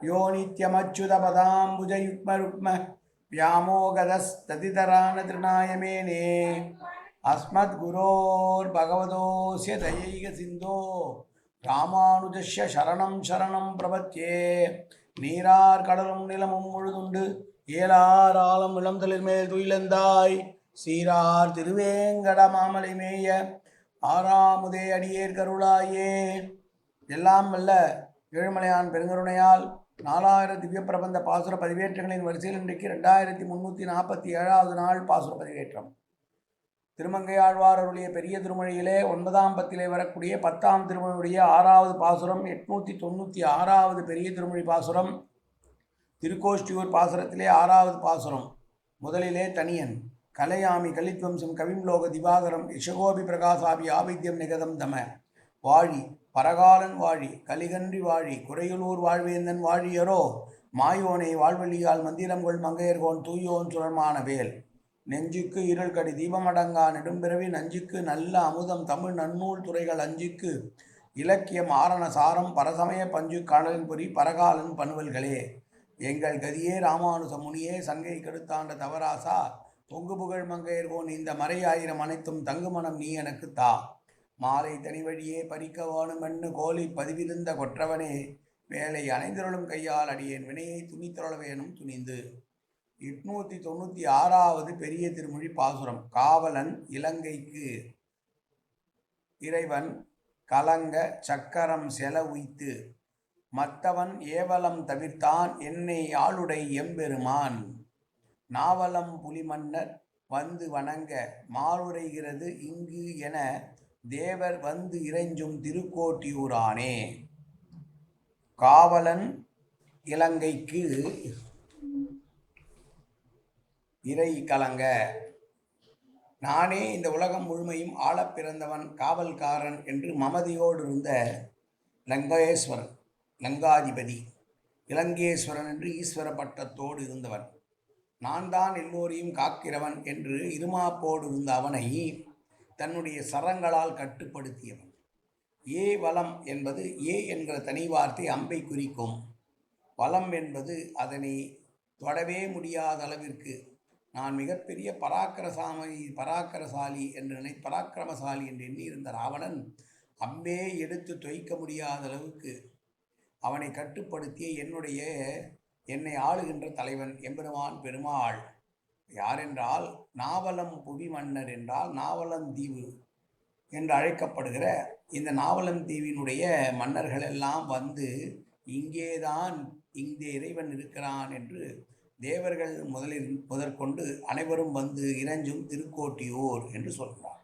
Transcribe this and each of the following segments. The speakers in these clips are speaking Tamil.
யோ நித்யமச்சுதபதாம்புஜயுக்மருக்ம வியாமோகதஸ்ததிதரான திருநாயமேனே அஸ்மத் குரோர் பகவதோசிய தயைக சிந்தோ ராமானுஜஸ்ய சரணம் சரணம் பிரபத்தியே நீரார் கடலும் நிலமும் முழுதுண்டு ஏலார் ஆலம் இளந்தளிர் மேல் துயிலந்தாய் சீரார் திருவேங்கட மாமலை மேய ஆறாமுதே அடியேர் கருளாயே எல்லாம் வல்ல ஏழுமலையான் பெருங்கருணையால் நாலாயிரம் திவ்ய பிரபந்த பாசுர பதிவேற்றங்களின் வரிசையில் இன்றைக்கு ரெண்டாயிரத்தி முந்நூற்றி நாற்பத்தி ஏழாவது நாள் பாசுர பதிவேற்றம். திருமங்கையாழ்வார் அருளிய பெரிய திருமொழியிலே ஒன்பதாம் பத்திலே வரக்கூடிய பத்தாம் திருமொழியுடைய ஆறாவது பாசுரம் எட்நூற்றி தொண்ணூற்றி ஆறாவது பெரிய திருமொழி பாசுரம் திருக்கோஷ்டியூர் பாசுரத்திலே ஆறாவது பாசுரம். முதலிலே தனியன் கலையாமி கலித்வம்சம் கவிம்லோக திவாகரம் யசகோபி பிரகாசாபி ஆவித்யம் நிகதம் தம வாழி பரகாலன் வாழி கலிகன்றி வாழி குறையுளூர் வாழ்வேந்தன் வாழியரோ மாயோனை வாழ்வெளியால் மந்திரங்கொள் மங்கையர்கோன் தூயோன் சுழமான வேல். நெஞ்சுக்கு இருள் கடி தீபமடங்கா நெடும்பிறவி நஞ்சுக்கு நல்ல அமுதம் தமிழ் நன்னூல் துறைகள் அஞ்சுக்கு. இலக்கியம் ஆரண சாரம் பரசமய பஞ்சு காணலின் பரகாலன் பணுவல்களே. எங்கள் கதியே ராமானுச முனியே சங்கை கெடுத்தாண்ட தவராசா. பொங்கு புகழ் மங்கையர்கோன் இந்த மறையாயிரம் அனைத்தும் தங்குமணம் நீ எனக்கு தா. மாலை தனி வழியே பறிக்க வேணுமென்னு கோலி பதிவிருந்த கொற்றவனே வேலை அணைந்திரளும் கையால் அடியேன் வினையை துணித்தொழ வேணும் துணிந்து. எட்நூற்றி தொண்ணூற்றி ஆறாவது பெரிய திருமொழி பாசுரம். காவலன் இலங்கைக்கு இறைவன் கலங்க சக்கரம் செல உய்த்து மத்தவன் ஏவலம் தவிர்த்தான் என்னை ஆளுடை எம்பெருமான். நாவலம் புலிமன்னர் வந்து வணங்க மாறுரைகிறது இங்கு என தேவர் வந்து இறைஞ்சும் திருக்கோட்டியூரானே. காவலன் இலங்கைக்கு இறை கலங்க. நானே இந்த உலகம் முழுமையும் ஆள பிறந்தவன் காவல்காரன் என்று மமதியோடு இருந்த லங்கேஸ்வரன் லங்காதிபதி இலங்கேஸ்வரன் என்று ஈஸ்வர பட்டத்தோடு இருந்தவன். நான் தான் எல்லோரையும் காக்கிறவன் என்று இருமாப்போடு இருந்த அவனை தன்னுடைய சரங்களால் கட்டுப்படுத்தியவன். ஏ வலம் என்பது ஏ என்கிற தனி வார்த்தை அம்பை குறிக்கும். வலம் என்பது அதனை தொடவே முடியாத அளவிற்கு நான் மிகப்பெரிய பராக்கிரசாமி பராக்கிரசாலி என்று நினை பராக்கிரமசாலி என்று எண்ணியிருந்த ராவணன் அம்பே எடுத்து தொய்க்க முடியாத அளவுக்கு அவனை கட்டுப்படுத்திய என்னுடைய என்னை ஆளுகின்ற தலைவன் எம்பெருமான் பெருமாள். யாரென்றால் நாவலம் புவி மன்னர் என்றால் நாவலம் தீவு என்று அழைக்கப்படுகிற இந்த நாவலம் தீவினுடைய மன்னர்கள் எல்லாம் வந்து இங்கேதான் இந்த இறைவன் இருக்கிறான் என்று தேவர்கள் முதலில் முதற்கொண்டு அனைவரும் வந்து இறைஞ்சும் திருக்கோட்டியூர் என்று சொல்கிறார்.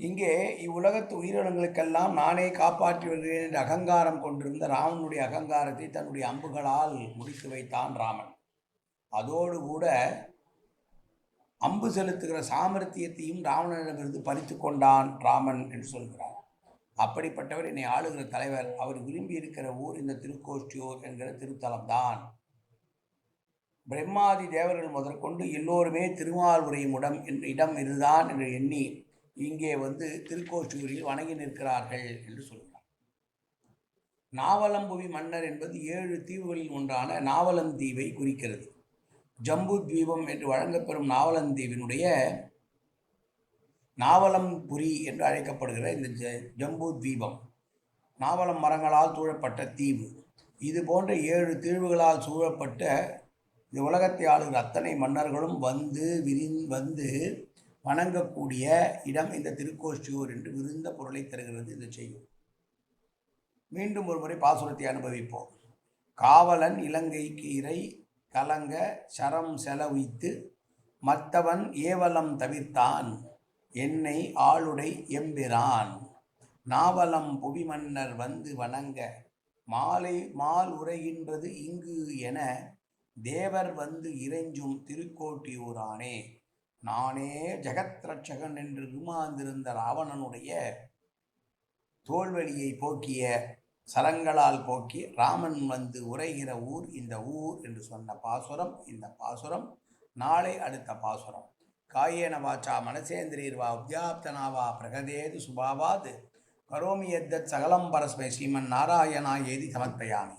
இங்கே இவ்வுலகத்து உயிரினங்களுக்கெல்லாம் நானே காப்பாற்றி வருகிறேன் என்று அகங்காரம் கொண்டிருந்த ராமனுடைய அகங்காரத்தை தன்னுடைய அம்புகளால் முடித்து வைத்தான் ராமன். அதோடு கூட அம்பு செலுத்துகிற சாமர்த்தியத்தையும் ராவணனிடமிருந்து பறித்து கொண்டான் ராமன் என்று சொல்கிறார். அப்படிப்பட்டவர் என்னை ஆளுகிற தலைவர். அவர் விரும்பி இருக்கிற ஊர் இந்த திருக்கோஷ்டியூர் என்கிற திருத்தலம்தான். பிரம்மாதி தேவர்கள் முதற்கொண்டு எல்லோருமே திருமால் உடம் இடம் என்ற இடம் இதுதான் என்று எண்ணி இங்கே வந்து திருக்கோஷ்டியூரில் வணங்கி நிற்கிறார்கள் என்று சொல்கிறார். நாவலம்புவி மன்னர் என்பது ஏழு தீவுகளில் ஒன்றான நாவலம் தீவை குறிக்கிறது. ஜம்பு தீபம் என்று வழங்கப்பெறும் நாவலந்தீவினுடைய நாவலம்புரி என்று அழைக்கப்படுகிற இந்த ஜ ஜம்பு தீபம். நாவலம் மரங்களால் சூழப்பட்ட தீவு. இது போன்ற ஏழு தீவுகளால் சூழப்பட்ட இந்த உலகத்தை ஆளுகிற அத்தனை மன்னர்களும் வந்து விரிந் வந்து வணங்கக்கூடிய இடம் இந்த திருக்கோஷ்டியூர் என்று விருந்த பொருளை தருகிறது இந்த செய்யும் மீண்டும் ஒரு முறை பாசுரத்தை அனுபவிப்போம். காவலன் இலங்கைக்கு இறை கலங்க சரம் செலவித்து மற்றவன் ஏவலம் தவிர்த்தான் என்னை ஆளுடை எம்பிரான். நாவலம் புவிமன்னர் வந்து வணங்க மாலை மால் உரைகின்றது இங்கு என தேவர் வந்து இறைஞ்சும் திருக்கோட்டியூரானே. நானே ஜெகத் ரட்சகன் என்று இருமாந்திருந்த ராவணனுடைய தோல்வெளியை போக்கிய சரங்களால் போக்கி ராமன் வந்து உரைகிற ஊர் இந்த ஊர் என்று சொன்ன பாசுரம் இந்த பாசுரம் நாளை அடுத்த பாசுரம். காயேன வாச்சா மனசேந்திரீர்வா உத்யாப்தனாவா பிரகதேது சுபாவாது. கரோமி எத்தத் சகலம் பரஸ்மை ஸ்ரீமன் நாராயணா ஏதி சமர்ப்பயாமி.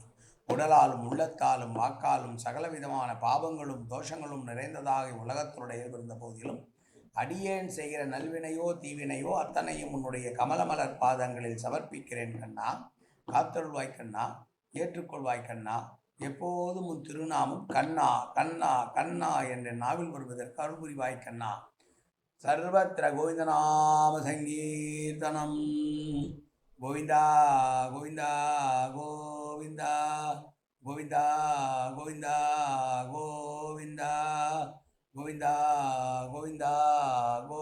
உடலாலும் உள்ளத்தாலும் வாக்காலும் சகலவிதமான பாவங்களும் தோஷங்களும் நிறைந்ததாக உலகத்தினுடைய இருந்த போதிலும் அடியேன் செய்கிற நல்வினையோ தீவினையோ அத்தனையும் உன்னுடைய கமலமலர் பாதங்களில் சமர்ப்பிக்கிறேன் கண்ணா. காத்தருள்வாய் கண்ணா ஏற்றுக்கொள்வாய் கண்ணா எப்போதும் உன் திருநாமம் கண்ணா கண்ணா கண்ணா என்ற நாவில் வருவதற்கு அருள்புரிவாய் கண்ணா. சர்வத்திர கோவிந்தநாம சங்கீர்த்தனம். கோவிந்தா கோவிந்தா கோவிந்தா கோவிந்தா கோவிந்தா கோவிந்தா கோவிந்தா கோவிந்தா கோ